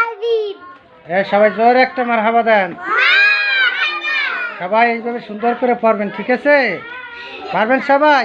আজিম এ সবাই জোরে একটা মারহাবা দেন। সবাই এইভাবে সুন্দর করে পড়বেন ঠিক আছে? পারবেন সবাই?